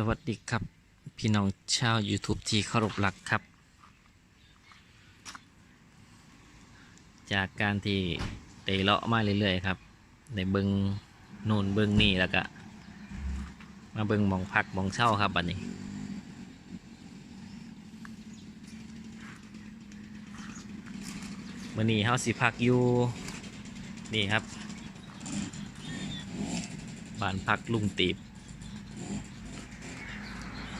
สวัสดีครับ พี่น้องชาว YouTube ที่เคารพรักครับ จากการที่เตะเลาะมาเรื่อยๆครับในเบิงโน่นเบิงนี่แล้วก็ มาเบิงมองพักมองเช่าครับบัดนี้ มื่อนี้เฮาสิพักอยู่ นี่ครับบ้านพักลุงตีบ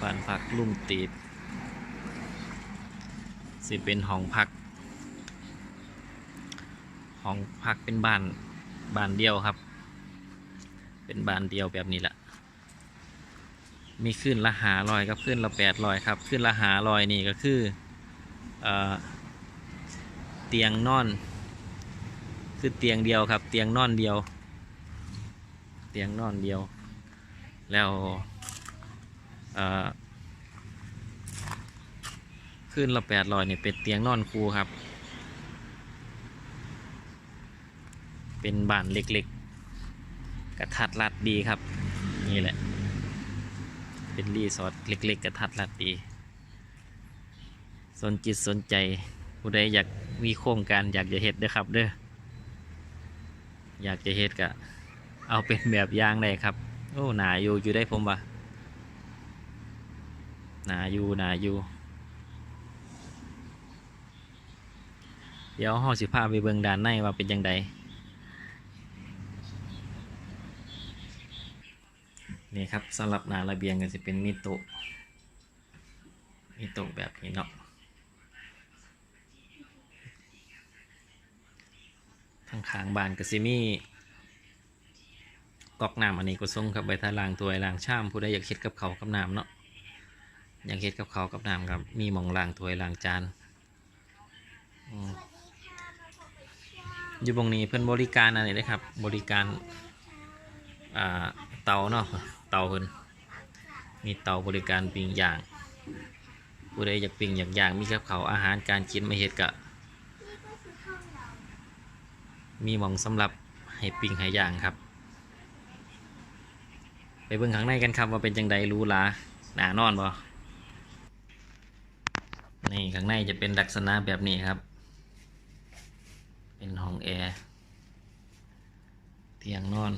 บ้านพักลุงตีบสิเป็นห้องพักห้องพักเป็นบ้านบ้านเดียวครับ เป็นบ้านเดียวแบบนี้แหละมีขึ้นละหาลอยกับขึ้นละแปดลอยครับขึ้นละหาลอยนี่ก็คือเออเตียงนอน คือเตียงเดียวครับ เตียงนอนเดียว เตียงนอนเดียว แล้ว ขึ้นละแปดร้อยเนี่ยเป็นเตียงนอนครูครับ เป็นบ้านเล็กๆ กระทัดรัดดีครับ นี่แหละ เป็นรีสอร์ทเล็ก ๆ กระทัดรัดดี สนจิตสนใจผู้ใดอยากมีโครงการอยากจะเฮ็ดด้อครับเด้ออยากจะเฮ็ดก็เอาเป็นแบบอย่างได้ครับ โอ้หนาอยู่อยู่ได้ผมว่า นาอยู่นาอยู่เดี๋ยวห้อสิพาไปเบิ่งด้านในว่าเป็นยังไงนี่ครับสำหรับนาระเบียงก็จะเป็นมิโตะมิโตะแบบนี้เนาะทางขางบานกสิมีกอกน้ำอันนี้ก็ส่งครับใบทาลางตัวลางชามผู้ใดอยากเฮ็ดกับเขากับน้ำเนาะ ยากเฮ็ดกับเขากับน้ำครับ มีหมองลางตัวยลางจานอยู่ตรงนี้เพิ่อนบริการอะไรนะครับ บริการเตาเนาะเตาเพิ่นมีเตาบริการปิ้งย่างผู้ใดอยากปิ้งอยากย่างมีกับเขาอาหารการกินไมาเฮ็ดกะมีหมองสำหรับให้ปิ้งให้ย่างครับ ไปเบิ่งข้างในกันครับว่าเป็นจังใดรู้ลาหนานอนบ่ นี่ข้างในจะเป็นลักษณะแบบนี้ครับ เป็นห้องแอร์เตียงนอน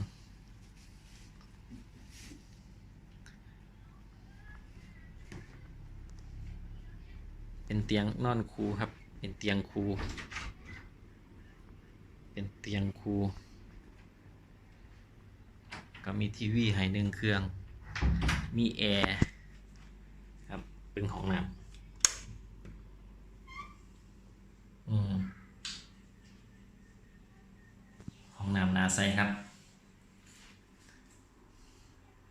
เป็นเตียงนอนคูครับ เป็นเตียงคูเป็นเตียงครู ก็มีทีวีให้หนึ่งเครื่อง มีแอร์ครับ เป็นของน้ำอืมห้อง นาใสครับ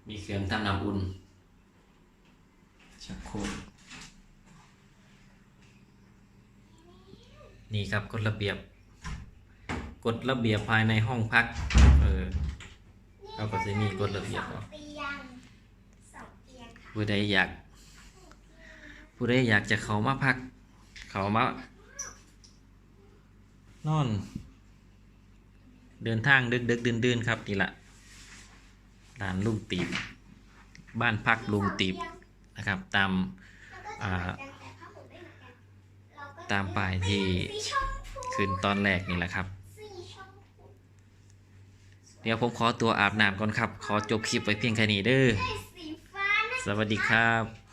มีเครื่องทำน้ำอุ่นชักโครกนี่ครับกฎระเบียบกฎระเบียบภายในห้องพัก เออเราก็จะมีกฎระเบียบเนาะผู้ใดอยาก ผู้ใดอยากจะเขามาพัก เขามานอน เดินทางดึกดึกดื่นดื่นๆครับนี่แหละร้านลุงตีบ บ้านพักลุงตีบนะครับ ตามาตามป้ายที่ขึ้นตอนแรกนี่แหละครับ เดี๋ยวผมขอตัวอาบน้ำก่อนครับ ขอจบคลิปไว้เพียงแค่นี้เด้อสวัสดีครับ